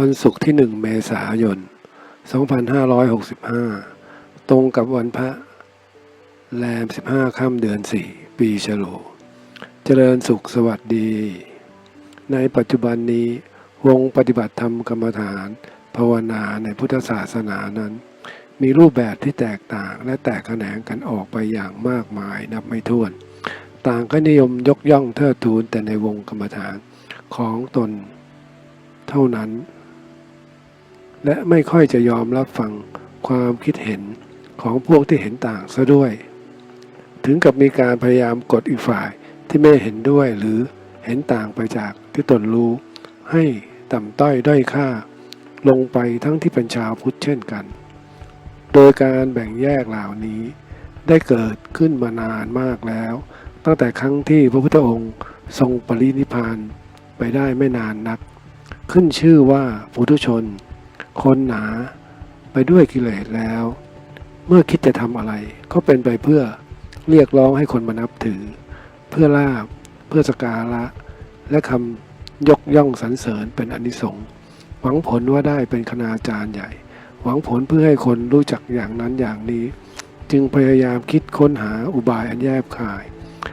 วันศุกร์ที่ 1 เมษายน 2565 ตรงกับวันพระแรม 15 ค่ำเดือน 4 ปีฉลูเจริญสุขสวัสดี ในปัจจุบันนี้วงปฏิบัติธรรมกรรมฐาน ภาวนาในพุทธศาสนานั้น มีรูปแบบที่แตกต่างและแตกแขนงกันออกไปอย่างมากมายนับไม่ถ้วน ต่างก็นิยมยกย่องเทิดทูนแต่ในวงกรรมฐานของตนเท่านั้น และไม่ค่อยจะยอมรับฟังความคิดเห็นของพวกที่เห็นต่างซะด้วย ถึงกับมีการพยายามกดอีกฝ่ายที่ไม่เห็นด้วยหรือเห็นต่างไปจากที่ตนรู้ ให้ต่ำต้อยด้อยค่า ลงไปทั้งที่เป็นชาวพุทธเช่นกัน โดยการแบ่งแยกเหล่านี้ ได้เกิดขึ้นมานานมากแล้ว ตั้งแต่ครั้งที่พระพุทธองค์ทรงปรินิพานไปได้ไม่นานนัก ขึ้นชื่อว่าปุถุชน คนหนาไปด้วยกิเลสแล้ว เมื่อคิดจะทำอะไร ก็เป็นไปเพื่อเรียกร้องให้คนมานับถือ เพื่อลาบเพื่อสกการะ และคำยกย่องสรรเสริญเป็นอนิสงส์หวังผลว่าได้เป็นคณาจารย์ใหญ่ หวังผลเพื่อให้คนรู้จักอย่างนั้นอย่างนี้ จึงพยายามคิดค้นหาอุบายอันแยบคาย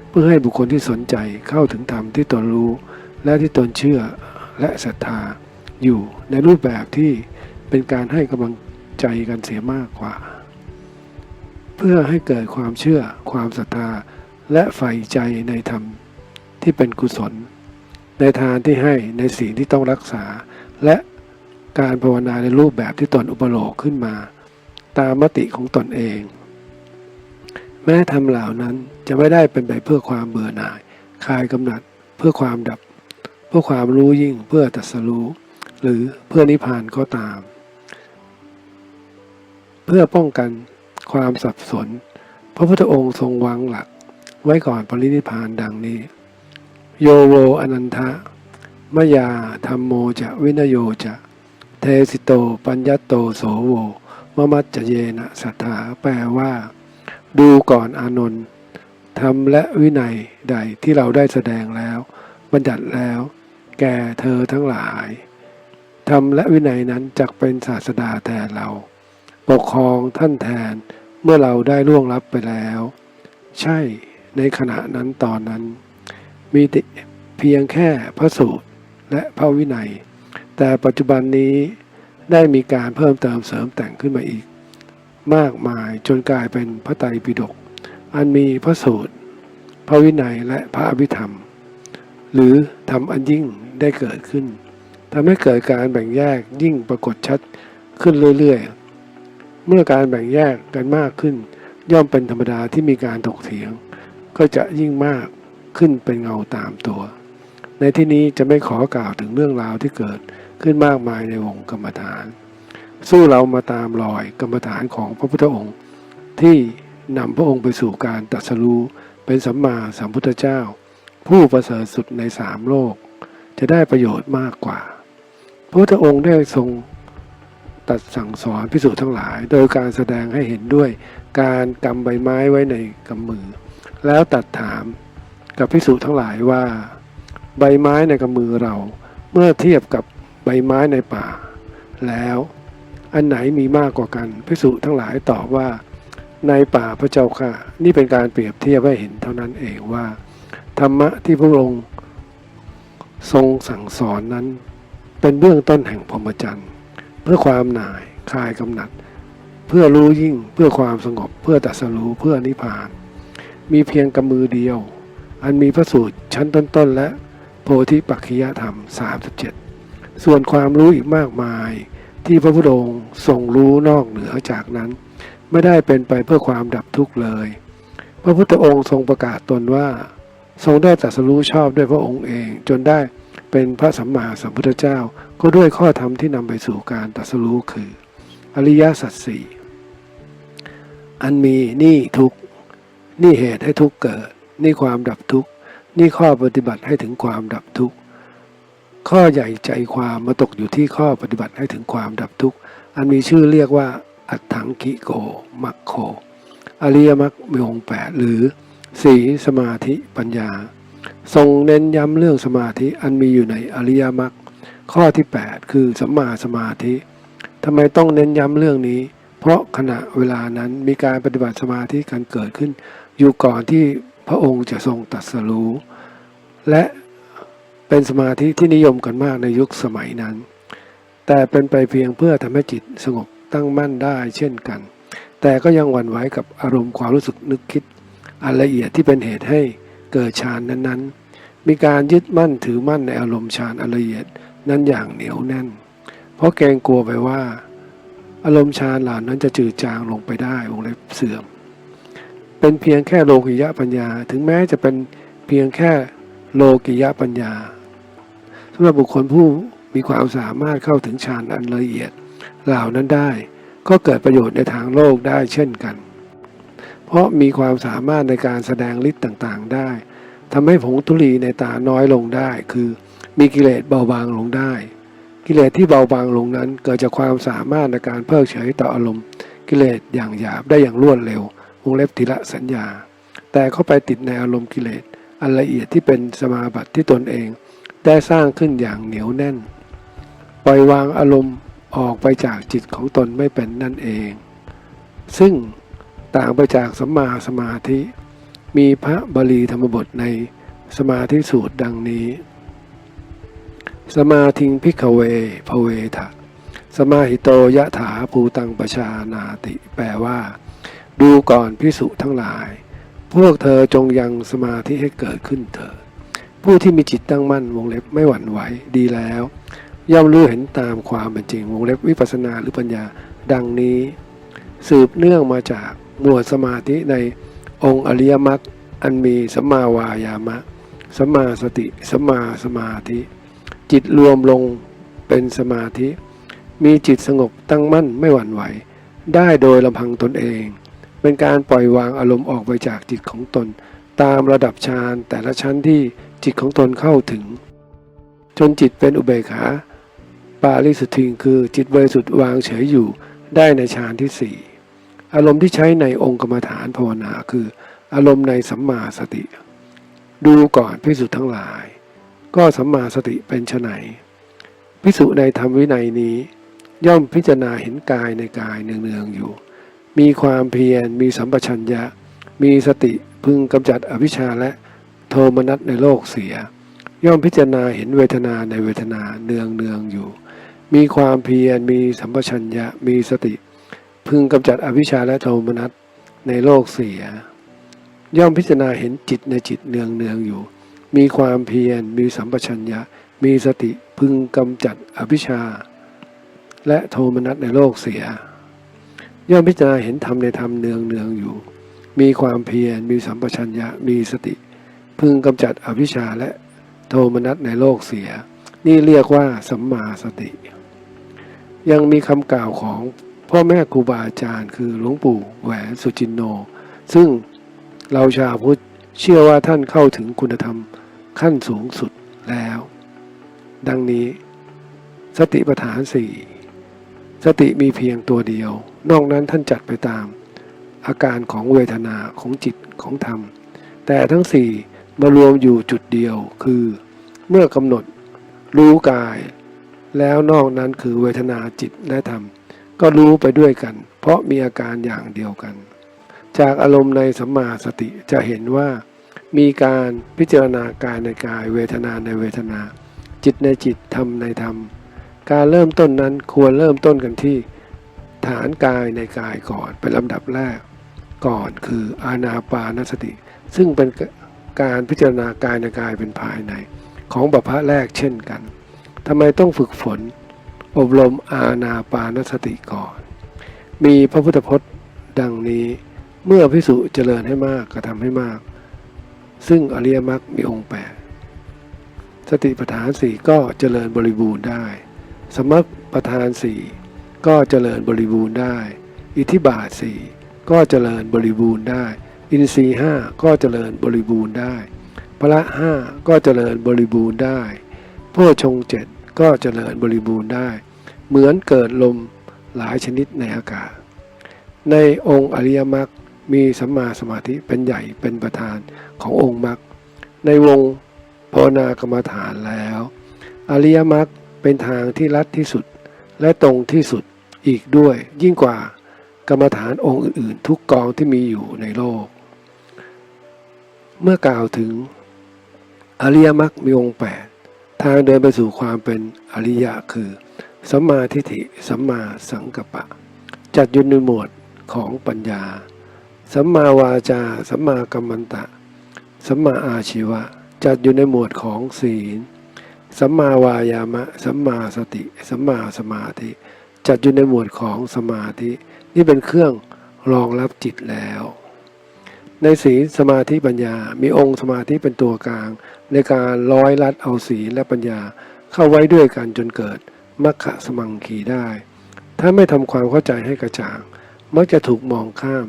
เพื่อให้บุคคลที่สนใจเข้าถึงธรรมที่ตนรู้ และที่ตนเชื่อและศรัทธาอยู่ในรูปแบบที่ เป็นการให้กำลังใจกันเสียมากกว่า เพื่อให้เกิดความเชื่อความศรัทธาและใฝ่ใจในธรรมที่เป็นกุศล ในทานที่ให้ในสิ่งที่ต้องรักษา และการภาวนาในรูปแบบที่ตนอุปโลกขึ้นมา ตามมติของตนเอง แม้ทำเหล่านั้นจะไม่ได้เป็นไปเพื่อความเบื่อหน่ายคลายกำหนัดเพื่อความดับ เพื่อความรู้ยิ่งเพื่อตัสรู้หรือเพื่อนิพพานก็ตาม เพื่อป้องกันความสับสน พระพุทธองค์ทรงวางหลัก ไว้ก่อนปรินิพานดังนี้ โยโวอนันทะมยาธรรมโมจะวินโยจะเทสิโต ปัญญตโตโสโวมมัจจเยนะสัทธาแปลว่า ดูก่อนอานนท์ธรรมและวินัยใดที่เราได้แสดงแล้ว บัญญัติแล้ว แก่เธอทั้งหลายธรรมและวินัยนั้นจักเป็นศาสดาแทนเรา ปกครองท่านแทนเมื่อเราได้ล่วงลับไปแล้ว ใช่ในขณะนั้นตอนนั้น มีเพียงแค่พระสูตรและพระวินัย แต่ปัจจุบันนี้ได้มีการเพิ่มเติมเสริมแต่งขึ้นมาอีก มากมายจนกลายเป็นพระไตรปิฎกอันมีพระสูตร พระวินัยและพระอภิธรรม หรือทำอันยิ่งได้เกิดขึ้นทำให้เกิดการแบ่งแยกยิ่งปรากฏชัดขึ้นเรื่อยๆ เมื่อการแบ่งแยกกันมากขึ้น ย่อมเป็นธรรมดาที่มีการถกเถียง ก็จะยิ่งมากขึ้นเป็นเงาตามตัว ในที่นี้จะไม่ขอกล่าวถึงเรื่องราวที่เกิดขึ้นมากมายในวงกรรมฐาน สู้เรามาตามรอยกรรมฐานของพระพุทธองค์ ที่นำพระองค์ไปสู่การตรัสรู้เป็นสัมมาสัมพุทธเจ้า ผู้ประเสริฐสุดในสามโลก จะได้ประโยชน์มากกว่า พระพุทธองค์ได้ทรง ตัดสั่งสอนพิสูจน์ทั้งหลาย โดยการแสดงให้เห็นด้วยการกำใบไม้ไว้ในกำมือ แล้วตัดถามกับพิสูจน์ทั้งหลายว่า ใบไม้ในกำมือเรา เมื่อเทียบกับใบไม้ในป่า แล้วอันไหนมีมากกว่ากันพิสูจน์ทั้งหลายตอบว่า ในป่าพระเจ้าค่ะ นี่เป็นการเปรียบเทียบให้เห็นเท่านั้นเองว่า ธรรมะที่พระองค์ทรงสั่งสอนนั้น เป็นเบื้องต้นแห่งพรหมจรรย์ เพื่อความหน่ายคลายกำหนัด เพื่อรู้ยิ่งเพื่อความสงบ เพื่อตัสรู้เพื่อนิพพาน มีเพียงกำมือเดียว อันมีพระสูตรชั้นต้นๆและโพธิปักขิยธรรม 37 ส่วนความรู้อีกมากมาย ที่พระพุทธองค์ทรงรู้นอกเหนือจากนั้น ไม่ได้เป็นไปเพื่อความดับทุกข์เลย พระพุทธองค์ทรงประกาศตนว่า ทรงได้ตรัสรู้ชอบด้วยพระองค์เองจนได้ เป็นพระสัมมาสัมพุทธเจ้า ก็ด้วยข้อธรรมที่นำไปสู่การตรัสรู้คือ อริยสัจสี่อันมีนี่ทุกข์นี่เหตุให้ทุกข์เกิด นี่ความดับทุกข์นี่ข้อปฏิบัติให้ถึงความดับทุกข์ข้อใหญ่ใจความมาตกอยู่ที่ข้อปฏิบัติให้ถึงความดับทุกข์อันมีชื่อเรียกว่า อัตถังกิโกมัคโค อริยมรรคมีองค์แปดหรือ สีสมาธิปัญญา ทรงเน้นย้ำเรื่องสมาธิอันมีอยู่ในอริยมรรคข้อที่ 8 คือสัมมาสมาธิทำไมต้องเน้นย้ำเรื่องนี้ เพราะขณะเวลานั้นมีการปฏิบัติสมาธิกันเกิดขึ้น อยู่ก่อนที่พระองค์จะทรงตรัสรู้ และเป็นสมาธิที่นิยมกันมากในยุคสมัยนั้น แต่เป็นไปเพียงเพื่อทำให้จิตสงบตั้งมั่นได้เช่นกัน แต่ก็ยังหวั่นไหวกับอารมณ์ความรู้สึกนึกคิดอันละเอียดที่เป็นเหตุให้ เกิดฌานนั้นๆ มีการยึดมั่นถือมั่นในอารมณ์ฌานอละเอียดนั้นอย่างเหนียวแน่น เพราะเกรงกลัวไปว่า อารมณ์ฌานเหล่านั้นจะจืดจางลงไปได้วงเล็บเสื่อม เป็นเพียงแค่โลกิยะปัญญา ถึงแม้จะเป็นเพียงแค่โลกิยะปัญญาสำหรับบุคคลผู้มีความสามารถเข้าถึงฌานอันละเอียด เหล่านั้นได้ ก็เกิดประโยชน์ในทางโลกได้เช่นกัน เพราะมีความสามารถในการแสดงฤทธิ์ต่างๆ ได้ทำให้ผงธุลีในตาน้อยลงได้ คือ มีกิเลสเบาบางลงได้ กิเลสที่เบาบางลงนั้น เกิดจากความสามารถในการเพิกเฉยต่ออารมณ์ กิเลสอย่างหยาบได้อย่างรวดเร็ววงเล็บทีละสัญญา แต่เข้าไปติดในอารมณ์กิเลสอันละเอียดที่เป็นสมาบัติที่ตนเอง ได้สร้างขึ้นอย่างเหนียวแน่น ปล่อยวางอารมณ์ออกไปจากจิตของตนไม่เป็นนั่นเอง ซึ่ง ต่างไปจากสัมมาสมาธิ มีพระบาลีธรรมบทในสมาธิสูตรดังนี้ สมาธิงพิกเวภเวทะ สมาหิโตยะถาภูตังปชานาติ แปลว่า ดูก่อนพิสุทั้งหลาย พวกเธอจงยังสมาธิให้เกิดขึ้นเถิดผู้ที่มีจิตตั้งมั่นวงเล็บไม่หวั่นไหวดีแล้ว ย่อมรู้เห็นตามความเป็นจริงวงเล็บวิปัสนาหรือปัญญาดังนี้ สืบเนื่องมาจาก หมวดสมาธิในองค์อริยมรรคอันมีสัมมาวายามะสัมมาสติสัมมาสมาธิ จิตรวมลงเป็นสมาธิ มีจิตสงบตั้งมั่นไม่หวั่นไหว ได้โดยลำพังตนเอง เป็นการปล่อยวางอารมณ์ออกไปจากจิตของตน ตามระดับฌานแต่ละชั้นที่จิตของตนเข้าถึง จนจิตเป็นอุเบกขาปาริสุทธิงคือจิตบริสุทธิ์วางเฉยอยู่ได้ในฌานที่สี่ อารมณ์ที่ใช้ในองค์กรรมฐานภาวนาคือ อารมณ์ในสัมมาสติ ดูก่อนพิสุทั้งหลาย ก็สัมมาสติเป็นไนพิสุในธรรมวินัยนี้ ย่อมพิจารณาเห็นกายในกายเนืองๆอยู่ มีความเพียรมีสัมปชัญญะ มีสติพึงกำจัดอวิชชาและโทมนัสในโลกเสีย ย่อมพิจารณาเห็นเวทนาในเวทนาเนืองเนืองๆอยู่ มีความเพียรมีสัมปชัญญะมีสติ พึงกำจัดอวิชชาและโทมนัสในโลกเสีย ย่อมพิจารณาเห็นจิตในจิตเนืองเนืองอยู่ มีความเพียรมีสัมปชัญญะ มีสติพึงกำจัดอภิชา และโทมนัสในโลกเสีย ย่อมพิจารณาเห็นธรรมในธรรมเนืองเนืองอยู่ มีความเพียรมีสัมปชัญญะ มีสติ พึงกำจัดอภิชาและโทมนัสในโลกเสีย นี่เรียกว่าสัมมาสติ ยังมีคำกล่าวของ พ่อแม่ครูบาอาจารย์ คือหลวงปู่แหวนสุจินโน ซึ่งเราชาวพุทธเชื่อว่าท่านเข้าถึงคุณธรรมขั้นสูงสุดแล้ว ดังนี้ สติปัฏฐานสี่สติมีเพียงตัวเดียว นอกนั้นท่านจัดไปตาม อาการของเวทนาของจิตของธรรม แต่ทั้งสี่มารวมอยู่จุดเดียวคือ เมื่อกำหนดรู้กาย แล้วนอกนั้นคือเวทนาจิตและธรรม ก็รู้ไปด้วยกัน เพราะมีอาการอย่างเดียวกัน จากอารมณ์ในสัมมาสติจะเห็นว่า มีการพิจารณากายในกายเวทนาในเวทนา จิตในจิตธรรมในธรรม การเริ่มต้นนั้นควรเริ่มต้นกันที่ ฐานกายในกายก่อนเป็นลำดับแรก ก่อนคืออานาปานสติ ซึ่งเป็นการพิจารณากายในกายเป็นภายใน ของบัพพะแรกเช่นกันทำไมต้องฝึกฝน อบรมอาณาปานสติก่อน มีพระพุทธพจน์ดังนี้เมื่อพิสุเจริญให้มากกระทำให้มาก ซึ่งอริยมรรคมีองค์แปดสติปัฏฐานสี่ก็เจริญบริบูรณ์ได้ สมัคประธานสี่ก็เจริญบริบูรณ์ได้ อิทธิบาทสี่ก็เจริญบริบูรณ์ได้ อินทรีห้าก็เจริญบริบูรณ์ได้พละห้าก็เจริญบริบูรณ์ได้โพชงเจ็ด ก็เจริญบริบูรณ์ได้ เหมือนเกิดลมหลายชนิดในอากาศ ในองค์อริยมรรคมีสัมมาสมาธิเป็นใหญ่เป็นประธานขององค์มรรคในวงภาวนากรรมฐานแล้ว อริยมรรคเป็นทางที่ลัดที่สุดและตรงที่สุดอีกด้วยยิ่งกว่ากรรมฐานองค์อื่น ๆ ทุกกองที่มีอยู่ในโลก เมื่อกล่าวถึงอริยมรรคมีองค์แปด ทางเดินไปสู่ความเป็นอริยะคือ สัมมาทิฏฐิสัมมาสังกัปปะ จัดอยู่ในหมวดของปัญญา สัมมาวาจา สัมมากัมมันตะ สัมมาอาชีวะ จัดอยู่ในหมวดของศีล สัมมาวายามะ สัมมาสติ สัมมาสมาธิ จัดอยู่ในหมวดของสมาธิ นี่เป็นเครื่องรองรับจิตแล้ว ในศีลสมาธิปัญญา มีองค์สมาธิเป็นตัวกลาง ในการร้อยลัดเอาศีลและปัญญาเข้าไว้ด้วยกันจนเกิดมัคคะสมังคีได้ ถ้าไม่ทำความเข้าใจให้กระจ่าง มักจะถูกมองข้าม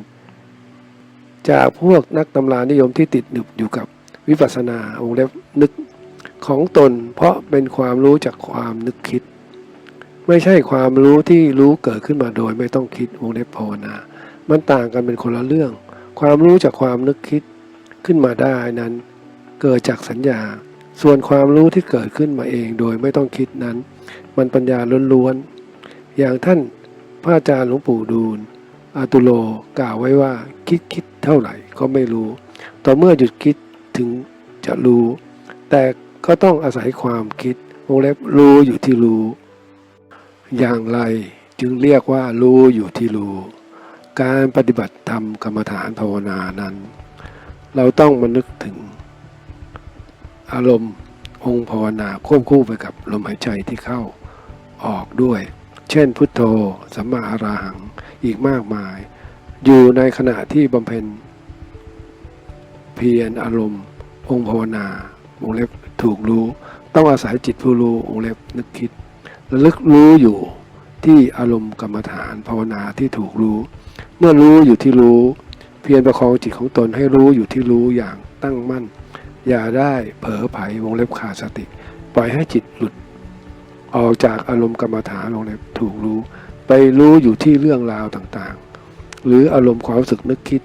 จากพวกนักตำรานิยมที่ติดหนึบอยู่กับวิปัสสนาวงเล็บนึกของตน เพราะเป็นความรู้จากความนึกคิด ไม่ใช่ความรู้ที่รู้เกิดขึ้นมาโดยไม่ต้องคิดวงเล็บภาวนา มันต่างกันเป็นคนละเรื่อง ความรู้จากความนึกคิดขึ้นมาได้นั้น เกิดจากสัญญา ส่วนความรู้ที่เกิดขึ้นมาเองโดยไม่ต้องคิดนั้น มันปัญญาล้วนๆอย่างท่านพระอาจารย์หลวงปู่ดูลอาตุโลกล่าวไว้ว่าคิดคิดเท่าไหร่ก็ไม่รู้ ต่อเมื่อหยุดคิดถึงจะรู้ แต่ก็ต้องอาศัยความคิดวงเล็บรู้อยู่ที่รู้ อย่างไรจึงเรียกว่ารู้อยู่ที่รู้ การปฏิบัติธรรมกรรมฐานภาวนานั้น เราต้องมานึกถึง อารมณ์องค์ภาวนาควบคู่ไปกับลมหายใจที่เข้าออกด้วย เช่นพุทโธสัมมาอราหังอีกมากมาย อยู่ในขณะที่บำเพ็ญ เพียรอารมณ์ องค์ภาวนาวงเล็บถูกรู้ ต้องอาศัยจิตผู้รู้วงเล็บนึกคิดระลึกรู้อยู่ที่อารมณ์กรรมฐานภาวนาที่ถูกรู้ เมื่อรู้อยู่ที่รู้ เพียรประคองจิตของตนให้รู้อยู่ที่รู้อย่างตั้งมั่น อย่าได้เผลอไผวงเล็บขาดสติ ปล่อยให้จิตหลุด ออกจากอารมณ์กรรมฐานวงเล็บถูกรู้ ไปรู้อยู่ที่เรื่องราวต่างๆ หรืออารมณ์ความรู้สึกนึกคิด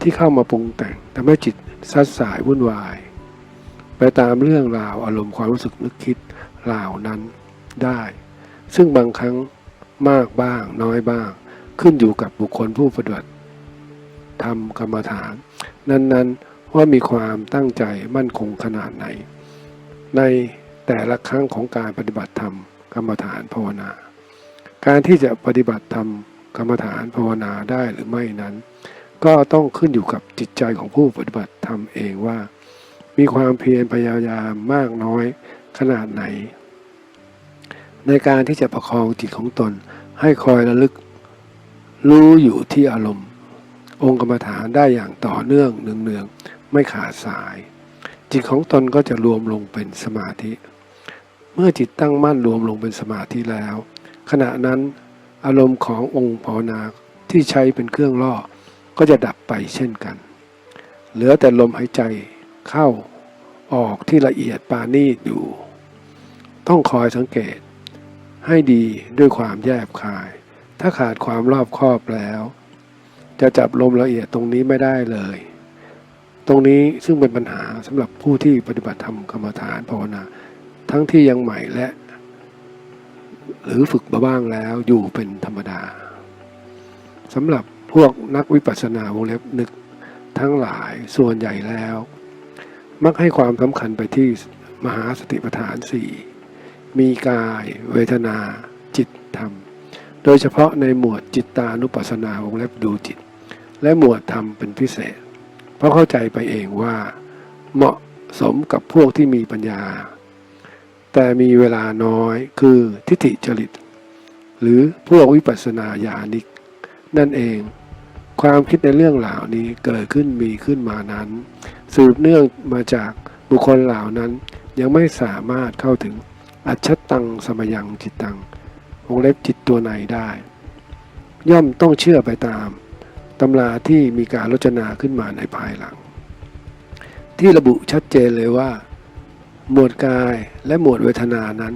ที่เข้ามาปรุงแต่งทำให้จิตซัดสายวุ่นวาย ไปตามเรื่องราวอารมณ์ความรู้สึกนึกคิดเหล่านั้นได้ ซึ่งบางครั้งมากบ้างน้อยบ้าง ขึ้นอยู่กับบุคคลผู้ปฏิบัติทำกรรมฐาน นั้นๆว่ามีความตั้งใจมั่นคงขนาดไหน ในแต่ละครั้งของการปฏิบัติธรรมกรรมฐานภาวนา การที่จะปฏิบัติธรรมกรรมฐานภาวนาได้หรือไม่นั้น ก็ต้องขึ้นอยู่กับจิตใจของผู้ปฏิบัติธรรมเองว่า มีความเพียรพยายามมากน้อยขนาดไหน ในการที่จะประคองจิตของตนให้คอยระลึก รู้อยู่ที่อารมณ์ องค์กรรมฐานได้อย่างต่อเนื่องเนืองๆไม่ขาดสาย จิตของตนก็จะรวมลงเป็นสมาธิ เมื่อจิตตั้งมั่นรวมลงเป็นสมาธิแล้ว ขณะนั้นอารมณ์ขององค์ภาวนาที่ใช้เป็นเครื่องล่อก็จะดับไปเช่นกัน เหลือแต่ลมหายใจเข้าออกที่ละเอียดปานีตอยู่ ต้องคอยสังเกตให้ดีด้วยความแยบคาย ถ้าขาดความรอบคอบแล้ว จะจับลมละเอียดตรงนี้ไม่ได้เลย ตรงนี้ซึ่งเป็นปัญหาสำหรับผู้ที่ปฏิบัติธรรมกรรมฐานภาวนา ทั้งที่ยังใหม่และ หรือฝึกมาบ้างแล้วอยู่เป็นธรรมดาสำหรับพวกนักวิปัสสนาวงเล็บนึกทั้งหลายส่วนใหญ่แล้ว มักให้ความสำคัญไปที่มหาสติปัฏฐานสี่มีกาย เวทนา จิตธรรม โดยเฉพาะในหมวดจิตตานุปัสสนาวงเล็บดูจิต และหมวดธรรมเป็นพิเศษ เพราะเข้าใจไปเองว่า เหมาะสมกับพวกที่มีปัญญา แต่มีเวลาน้อยคือทิฏฐิจริต หรือพวกวิปัสสนาญาณิก นั่นเองความคิดในเรื่องเหล่านี้เกิดขึ้นมีขึ้นมานั้น สืบเนื่องมาจากบุคคลเหล่านั้นยังไม่สามารถเข้าถึงอัจฉตังสมยังจิตตัง วงเล็บจิตตัวไหนได้ ย่อมต้องเชื่อไปตามตำราที่มีการรจนาขึ้นมาในภายหลัง ที่ระบุชัดเจนเลยว่า หมวดกายและหมวดเวทนานั้น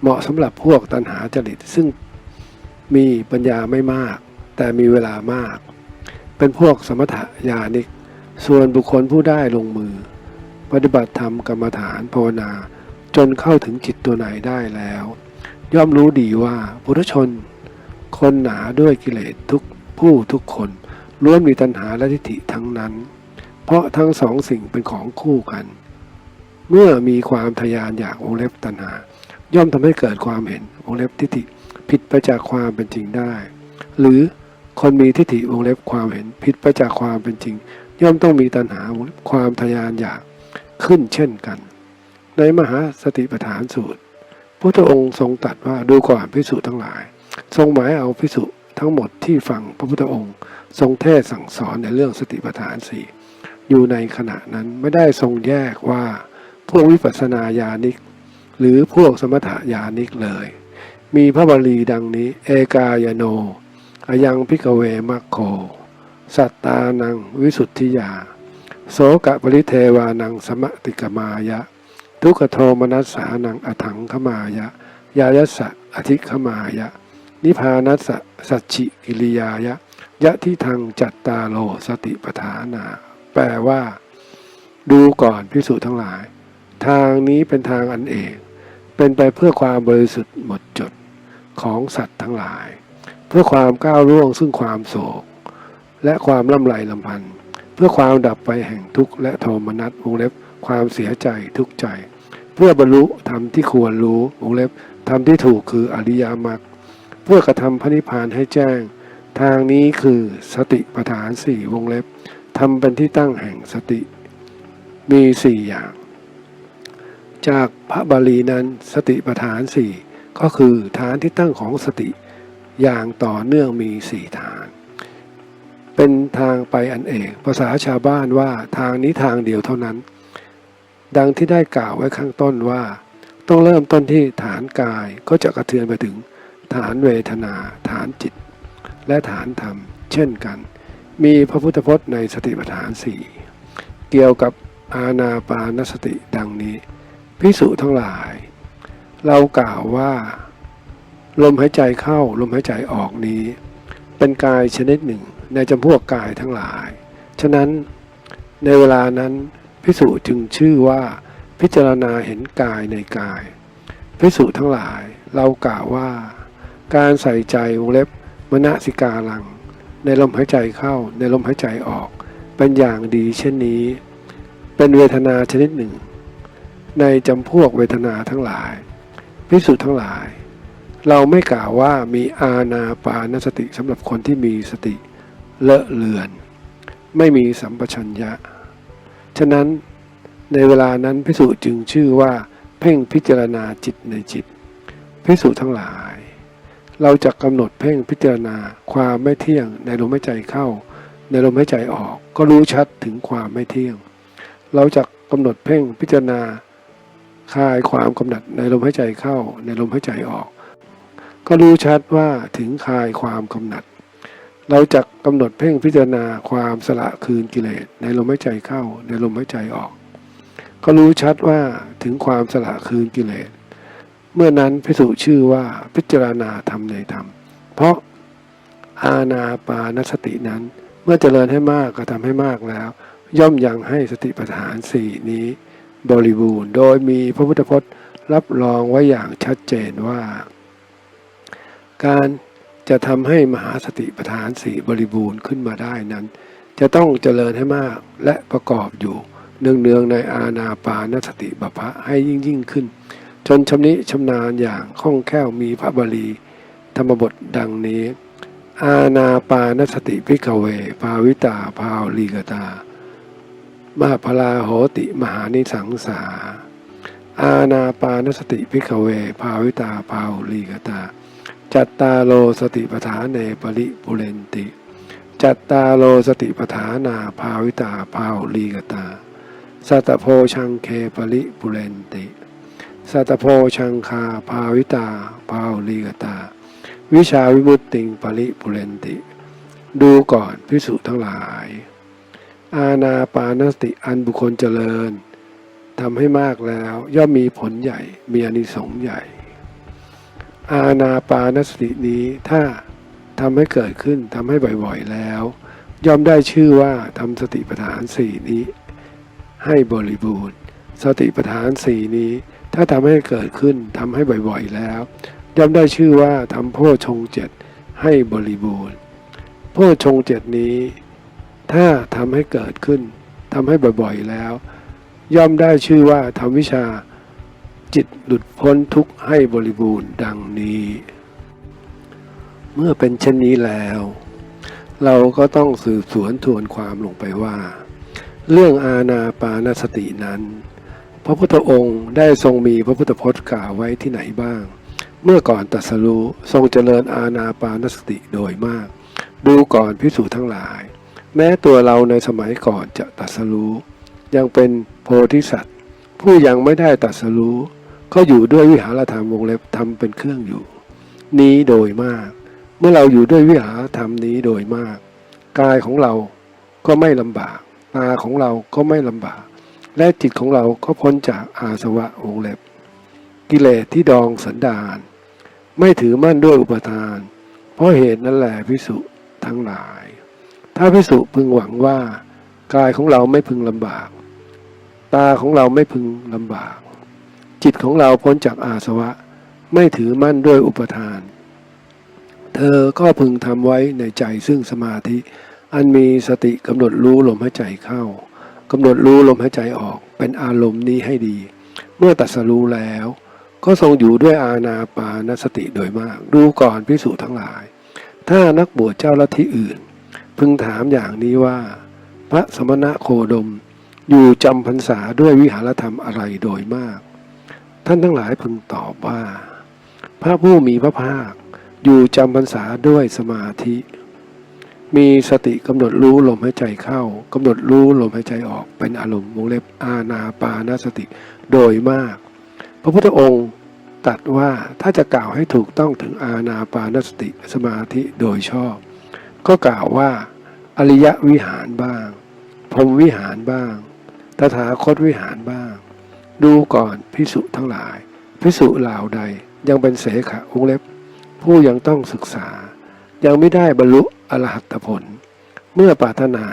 เหมาะสำหรับพวกตัณหาจริตซึ่งมีปัญญาไม่มาก แต่มีเวลามาก เป็นพวกสมถญาณิก ส่วนบุคคลผู้ได้ลงมือ ปฏิบัติธรรมกรรมฐานภาวนา จนเข้าถึงจิตตัวไหนได้แล้ว ย่อมรู้ดีว่าปุถุชน คนหนาด้วยกิเลสทุกผู้ทุกคนล้วนมีตัณหาและทิฏฐิทั้งนั้น เพราะทั้งสองสิ่งเป็นของคู่กัน เมื่อมีความทยานอยากวงเล็บตัณหา ย่อมทำให้เกิดความเห็นวงเล็บทิฏฐิผิดไปจากความเป็นจริงได้ หรือคนมีทิฏฐิวงเล็บความเห็นผิดไปจากความเป็นจริง ย่อมต้องมีตัณหาความทยานอยากขึ้นเช่นกัน ในมหาสติปัฏฐานสูตร พุทธองค์ทรงตรัสว่าดูก่อนพิสุทั้งหลาย ทรงหมายเอาพิสุทั้งหมดที่ฟังพระพุทธองค์ ทรงเทศสั่งสอนในเรื่องสติปัฏฐานสี่อยู่ในขณะนั้นไม่ได้ทรงแยกว่าพวกวิปัสสนาญาณิก หรือพวกสมถญาณิกเลย มีพระบาลีดังนี้ เอกายโนอายังพิกเวมัคโค สัตตานังวิสุทธิยา โสกะปริเทวานังสมติกมายะ ทุกขโทมนัสสานังอถังขมายะ ยายัสสะอธิขมายะ นิพานัสสะสัจฉิกิริยายะ ยะที่ทางจัตตาโลสติปทานา แปลว่า ดูก่อนพิสูจน์ทั้งหลาย ทางนี้เป็นทางอันเอกเป็นไปเพื่อความบริสุทธิ์หมดจดของสัตว์ทั้งหลาย เพื่อความก้าวล่วงซึ่งความโศก และความล่ำไรลำพันธ์เพื่อความดับไปแห่งทุกข์และโทมนัสวงเล็บความเสียใจทุกข์ใจ เพื่อบรรลุธรรมที่ควรรู้วงเล็บธรรมที่ถูกคืออริยมรรคเพื่อกระทำพระนิพพานให้แจ้ง ทางนี้คือสติปัฏฐานสี่วงเล็บทำเป็นที่ตั้งแห่งสติ มีสี่อย่าง จากพระบาลีนั้นสติปัฏฐานสี่ก็คือฐานที่ตั้งของสติ อย่างต่อเนื่องมีสี่ฐาน เป็นทางไปอันเอก ภาษาชาวบ้านว่าทางนี้ทางเดียวเท่านั้น ดังที่ได้กล่าวไว้ข้างต้นว่า ต้องเริ่มต้นที่ฐานกายก็จะกระเทือนไปถึง ฐานเวทนา ฐานจิต และฐานธรรม เช่นกัน มีพระพุทธพจน์ในสติปัฏฐานสี่เกี่ยวกับอาณาปานสติดังนี้พิสุทั้งหลาย เรากล่าวว่า ลมหายใจเข้าลมหายใจออกนี้ เป็นกายชนิดหนึ่งในจำพวกกายทั้งหลาย ฉะนั้นในเวลานั้น พิสุจึงชื่อว่า พิจารณาเห็นกายในกาย พิสุทั้งหลาย เรากล่าวว่า การใส่ใจวงเล็บมณสิกาลัง ในลมหายใจเข้าในลมหายใจออก เป็นอย่างดีเช่นนี้ เป็นเวทนาชนิดหนึ่ง ในจำพวกเวทนาทั้งหลาย พิสุทั้งหลาย เราไม่กล่าวว่ามีอาณาปานสติสำหรับคนที่มีสติเลอะเลือน ไม่มีสัมปชัญญะ ฉะนั้นในเวลานั้นพิสุจึงชื่อว่า เพ่งพิจารณาจิตในจิตพิสุทั้งหลาย เราจะกำหนดเพ่งพิจารณาความไม่เที่ยง ในลมหายใจเข้า ในลมหายใจออก ก็รู้ชัดถึงความไม่เที่ยง เราจะกำหนดเพ่งพิจารณาคลายความกำหนัดในลมหายใจเข้า ในลมหายใจออก ก็รู้ชัดว่าถึงคลายความกำหนัด เราจะกำหนดเพ่งพิจารณาความสละคืนกิเลสในลมหายใจเข้าในลมหายใจออก ก็รู้ชัดว่าถึงความสละคืนกิเลส เมื่อนั้นพิสุชื่อว่าพิจารณาธรรมในธรรม เพราะอาณาปานสตินั้น เมื่อเจริญให้มากก็ทำให้มากแล้ว ย่อมยังให้สติปัฏฐานสี่นี้บริบูรณ์ โดยมีพระพุทธพจน์รับรองไว้อย่างชัดเจนว่า การ จะทำให้มหาสติปัฏฐานสี่บริบูรณ์ขึ้นมาได้นั้น จะต้องเจริญให้มากและประกอบอยู่ เนืองๆในอาณาปานสติบัพะให้ยิ่งยิ่งขึ้น จนชำนิชำนาญอย่างคล่องแคล่วมีพระบาลี ธรรมบทดังนี้ อาณาปานสติพิกเว ภาวิตาภาวลีกตา มาพลาโหติมหานิสังสาอาณาปานสติพิกเว ภาวิตาภาวลีกตา จัตตาโลสติปฐานเนปริปุเรนติ จัตตาโลสติปฐานาภาวิตาภาวลีกตา สัตโพชังเคปริปุเรนติ สัตโพชังคาภาวิตาภาวลีกตา วิชาวิมุตติงปริปุเรนติ ดูก่อนพิสุทั้งหลาย อาณาปานสติอันบุคคลเจริญทำให้มากแล้วย่อมมีผลใหญ่มีอนิสงส์ใหญ่ อาณาปานสตินี้ถ้าทำให้เกิดขึ้นทำให้บ่อยๆแล้วย่อมได้ชื่อว่าทำสติปัฏฐานสี่นี้ ให้บริบูรณ์ สติปัฏฐานสี่นี้ ถ้าทำให้เกิดขึ้นทำให้บ่อยๆแล้ว ย่อมได้ชื่อว่าทำโพชงเจ็ดให้บริบูรณ์ โพชงเจ็ดนี้ ถ้าทำให้เกิดขึ้นทำให้บ่อยๆแล้ว ย่อมได้ชื่อว่าทำวิชา จิตหลุดพ้นทุกข์ให้บริบูรณ์ดังนี้ เมื่อเป็นเช่นนี้แล้ว เราก็ต้องสืบสวนทวนความลงไปว่า เรื่องอาณาปานสตินั้น พระพุทธองค์ได้ทรงมีพระพุทธพจน์กล่าวไว้ที่ไหนบ้าง เมื่อก่อนตัสรู้ทรงเจริญอาณาปานสติโดยมาก ดูก่อนพิสูจน์ทั้งหลาย แม้ตัวเราในสมัยก่อนจะตัสรู้ยังเป็นโพธิสัตว์ผู้ยังไม่ได้ตรัสรู้ ก็อยู่ด้วยวิหารธรรมวงเล็บทำเป็นเครื่องอยู่ นี้โดยมาก เมื่อเราอยู่ด้วยวิหารธรรมนี้โดยมาก กายของเราก็ไม่ลำบาก ตาของเราก็ไม่ลำบาก และจิตของเราก็พ้นจากอาสวะวงเล็บ กิเลสที่ดองสันดาน ไม่ถือมั่นด้วยอุปทาน เพราะเหตุนั้นแหละพิสุทั้งหลาย ถ้าพิสุพึงหวังว่ากายของเราไม่พึงลำบาก ตาของเราไม่พึงลำบาก จิตของเราพ้นจากอาสวะ ไม่ถือมั่นด้วยอุปทาน เธอก็พึงทำไว้ในใจซึ่งสมาธิ อันมีสติกำหนดรู้ลมหายใจเข้ากำหนดรู้ลมหายใจออกเป็นอารมณ์นี้ให้ดี เมื่อตัดสรู้แล้ว ก็ทรงอยู่ด้วยอาณาปานสติโดยมากดูก่อนพิสูจน์ทั้งหลาย ถ้านักบวชเจ้าลัทธิอื่น พึงถามอย่างนี้ว่า พระสมณะโคดมอยู่จำพรรษาด้วยวิหารธรรมอะไรโดยมาก ท่านทั้งหลายพึงตอบว่า พระผู้มีพระภาคอยู่จำพรรษาด้วยสมาธิ มีสติกำหนดรู้ลมหายใจเข้ากำหนดรู้ลมหายใจออกเป็นอารมณ์วงเล็บอาณาปานสติ โดยมาก พระพุทธองค์ตรัสว่าถ้าจะกล่าวให้ถูกต้องถึงอาณาปานสติสมาธิโดยชอบ ก็กล่าวว่า อริยวิหารบ้างพรมวิหารบ้าง ตถาคตวิหารบ้าง ดูก่อนพิสุทั้งหลาย พิสุเหล่าใดยังเป็นเสขะวงเล็บ ผู้ยังต้องศึกษา ยังไม่ได้บรรลุอรหัตผล เมื่อปรารถนา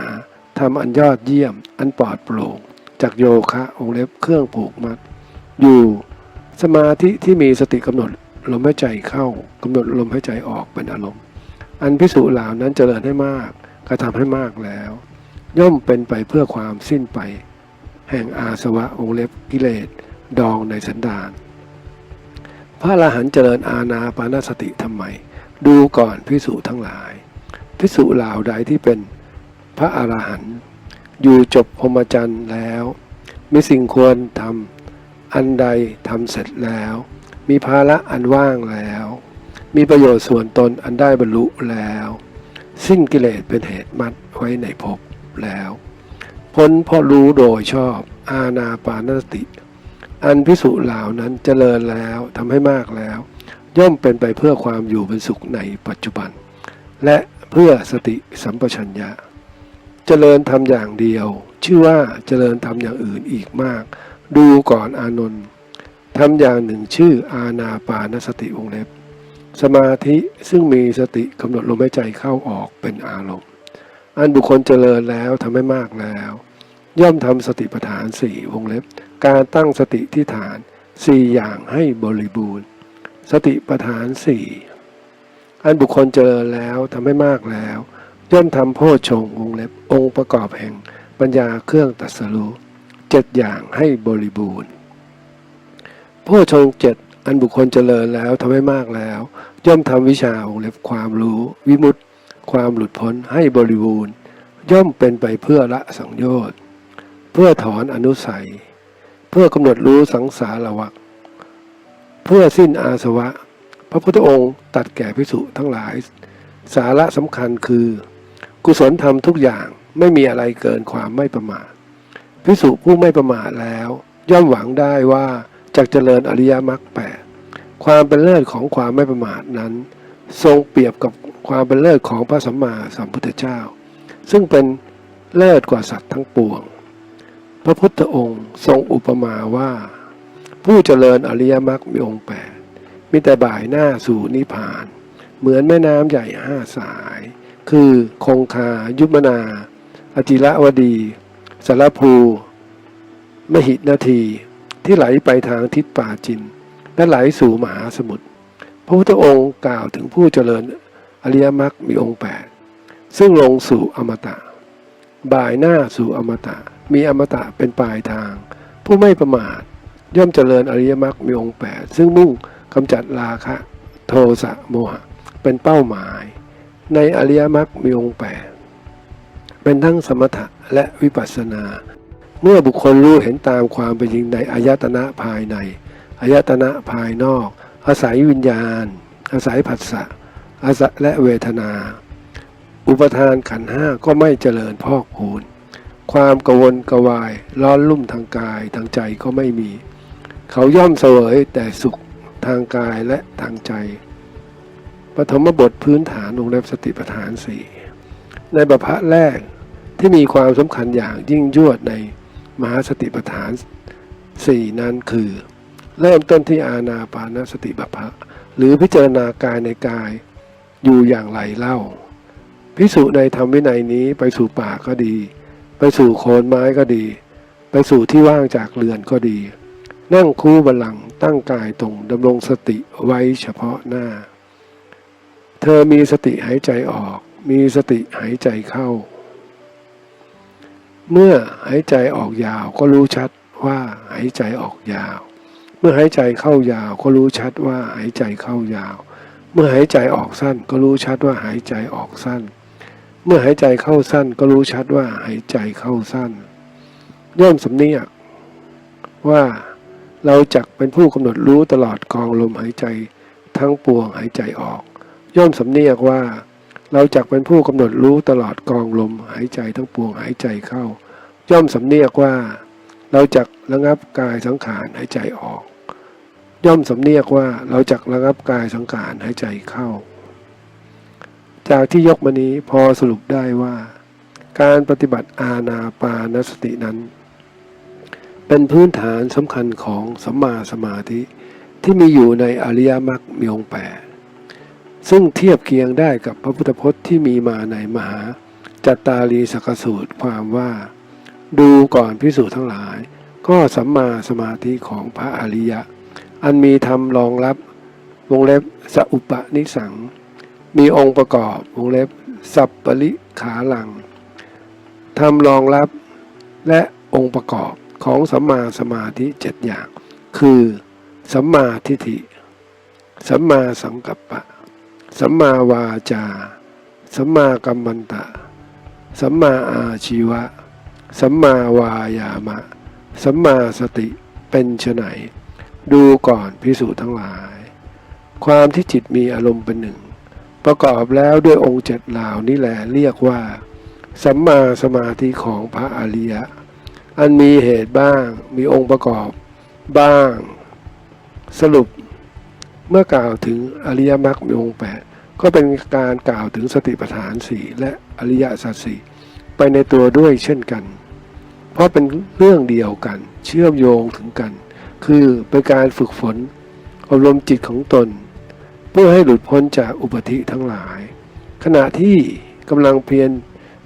ทำอันยอดเยี่ยม อันปลอดโปร่งจากโยคะองเล็บเครื่องผูกมัด อยู่สมาธิที่มีสติกำหนดลมหายใจเข้ากำหนดลมหายใจออกเป็นอารมณ์ อันพิสูจเหล่านั้นเจริญให้มากกระทำให้มากแล้ว ย่อมเป็นไปเพื่อความสิ้นไป แห่งอาสวะองเล็บกิเลสดองในสันดาน พระอรหันต์เจริญอาณาปานสติทำไม ดูก่อนพิสุทั้งหลาย พิสุเหล่าใดที่เป็นพระอรหันต์อยู่จบพรหมจรรย์แล้ว มีสิ่งควรทำอันใดทำเสร็จแล้ว มีภาระอันว่างแล้ว มีประโยชน์ส่วนตนอันได้บรรลุแล้ว สิ้นกิเลสเป็นเหตุมัดไว้ในภพแล้ว พ้นเพราะรู้โดยชอบ อาณาปานสติ อันพิสุเหล่านั้นเจริญแล้วทำให้มากแล้ว ย่อมเป็นไปเพื่อความอยู่เป็นสุขในปัจจุบัน และเพื่อสติสัมปชัญญะ เจริญทำอย่างเดียว ชื่อว่าเจริญทำอย่างอื่นอีกมาก ดูก่อนอานนท์ทำอย่างหนึ่งชื่ออาณาปานสติวงเล็บ สมาธิซึ่งมีสติกำหนดลมหายใจเข้าออกเป็นอารมณ์ อันบุคคลเจริญแล้วทำให้มากแล้ว ย่อมทำสติปัฏฐานสี่วงเล็บ การตั้งสติที่ฐานสี่อย่างให้บริบูรณ์ สติปัฏฐานสี่อันบุคคลเจริญแล้วทำให้มากแล้ว ย่อมทำโพชฌงวงเล็บองค์ประกอบแห่งปัญญาเครื่องตรัสรู้เจ็ดอย่างให้บริบูรณ์โพชฌงเจ็ดอันบุคคลเจริญแล้วทำให้มากแล้ว ย่อมทำวิชาวงเล็บความรู้ วิมุตติ ความหลุดพ้นให้บริบูรณ์ ย่อมเป็นไปเพื่อละสังโยชน์ เพื่อถอนอนุสัย เพื่อกำหนดรู้สังสารวัฏเพื่อสิ้นอาสวะ พระพุทธองค์ตัดแก่พิสุทั้งหลาย สาระสำคัญคือ กุศลธรรมทุกอย่างไม่มีอะไรเกินความไม่ประมาทพิสุผู้ไม่ประมาทแล้ว ย่อมหวังได้ว่าจากเจริญอริยมรรคแปดความเป็นเลิศของความไม่ประมาทนั้น ทรงเปรียบกับ ความเป็นเลิศของพระสัมมาสัมพุทธเจ้า ซึ่งเป็นเลิศกว่าสัตว์ทั้งปวง พระพุทธองค์ทรงอุปมาว่า ผู้เจริญอริยมรรคมีองค์แปดมีแต่บ่ายหน้าสู่นิพพาน เหมือนแม่น้ำใหญ่ห้าสาย คือคงคา ยุบนาอจิระวดีสารภู มหินาที ที่ไหลไปทางทิศป่าจิน และไหลสู่มหาสมุทรพระพุทธองค์กล่าวถึงผู้เจริญ อริยมรรคมีองค์แปดซึ่งลงสู่อมตะ บ่ายหน้าสู่อมตะ มีอมตะเป็นปลายทาง ผู้ไม่ประมาท ย่อมเจริญอริยมรรคมีองค์แปดซึ่งมุ่งกำจัดราคะ โทสะโมหะ เป็นเป้าหมาย ในอริยมรรคมีองค์แปดเป็นทั้งสมถะและวิปัสสนา เมื่อบุคคลรู้เห็นตามความเป็นจริงในอายตนะภายในอายตนะภายนอก อาศัยวิญญาณ อาศัยผัสสะ อาศัยและเวทนา อุปทานขันห้าก็ไม่เจริญพอกพูน ความกวนกวาย ร้อนลุ่มทางกายทางใจก็ไม่มี เขาย่อมเสวยแต่สุขทางกายและทางใจปฐมบทพื้นฐานวงเล็บสติปัฏฐานสี่ในบพะแรกที่มีความสำคัญอย่างยิ่งยวดในมหาสติปัฏฐานสี่นั้นคือ เริ่มต้นที่อาณาปานสติบพะหรือพิจารณากายในกาย อยู่อย่างไรเล่า พิสุในธรรมวินัยนี้ไปสู่ป่าก็ดี ไปสู่โคนไม้ก็ดี ไปสู่ที่ว่างจากเรือนก็ดี นั่งคู่บัลลังก์ตั้งกายตรงดำรงสติไว้เฉพาะหน้า เธอมีสติหายใจออก มีสติหายใจเข้า เมื่อหายใจออกยาวก็รู้ชัดว่าหายใจออกยาว เมื่อหายใจเข้ายาวก็รู้ชัดว่าหายใจเข้ายาว เมื่อหายใจออกสั้นก็รู้ชัดว่าหายใจออกสั้น เมื่อหายใจเข้าสั้นก็รู้ชัดว่าหายใจเข้าสั้นย่อมสำเนียกว่าเราจักเป็นผู้กำหนดรู้ตลอดกองลมหายใจทั้งปวงหายใจออก ย่อมสำเนียกว่า เราจักเป็นผู้กำหนดรู้ตลอดกองลมหายใจทั้งปวงหายใจเข้า ย่อมสำเนียกว่า เราจักระงับกายสังขารหายใจออก ย่อมสำเนียกว่าเราจักระงับกายสังขารหายใจเข้า จากที่ยกมานี้พอสรุปได้ว่า การปฏิบัติอาณาปานสตินั้น เป็นพื้นฐานสำคัญของสัมมาสมาธิที่มีอยู่ในอริยมรรคมีองแปดซึ่งเทียบเคียงได้กับพระพุทธพจน์ที่มีมาในมหาจัตตารีสกสูตรความว่า ดูก่อนพิสูจน์ทั้งหลาย ก็สัมมาสมาธิของพระอริยะ อันมีธรรมรองรับ วงเล็บสัอุปนิสัง มีองค์ประกอบ วงเล็บ สัพปริขาหลังทำรองรับและองค์ประกอบของสัมมาสมาธิเจ็ดอย่าง คือสัมมาทิฏฐิ สัมมาสังกัปปะ สัมมาวาจา สัมมากัมมันตะ สัมมาอาชีวะ สัมมาวายามะ สัมมาสติเป็นไฉน ดูก่อนพิสูจน์ทั้งหลาย ความที่จิตมีอารมณ์เป็นหนึ่ง ประกอบแล้วด้วยองค์เจ็ดเหล่านี้แหละเรียกว่า สัมมาสมาธิของพระอริยะ อันมีเหตุบ้าง มีองค์ประกอบบ้าง สรุป เมื่อกล่าวถึงอริยมรรคมีองค์แปดก็เป็นการกล่าวถึงสติปัฏฐานสี่และอริยสัจสี่ไปในตัวด้วยเช่นกัน เพราะเป็นเรื่องเดียวกัน เชื่อมโยงถึงกัน คือเป็นการฝึกฝนอบรมจิตของตน เพื่อให้หลุดพ้นจากอุปธิทั้งหลาย ขณะที่กำลังเพียร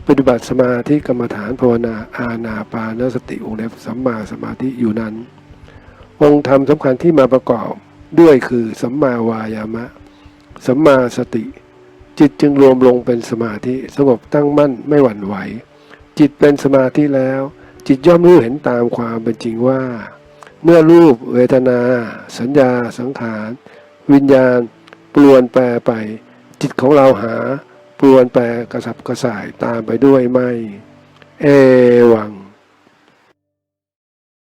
ปฏิบัติสมาธิกรรมฐานภาวนาอาณาปานสติองค์เล็บสัมมาสมาธิอยู่นั้น องค์ธรรมสำคัญที่มาประกอบด้วยคือสัมมาวายามะ สัมมาสติ จิตจึงรวมลงเป็นสมาธิสงบตั้งมั่นไม่หวั่นไหว จิตเป็นสมาธิแล้ว จิตย่อมรู้เห็นตามความเป็นจริงว่า เมื่อรูปเวทนา สัญญาสังขาร วิญญาณปลวนแปรไป จิตของเราหา ปลวนแปรกระสับกระส่ายตามไปด้วยไม่ เอวัง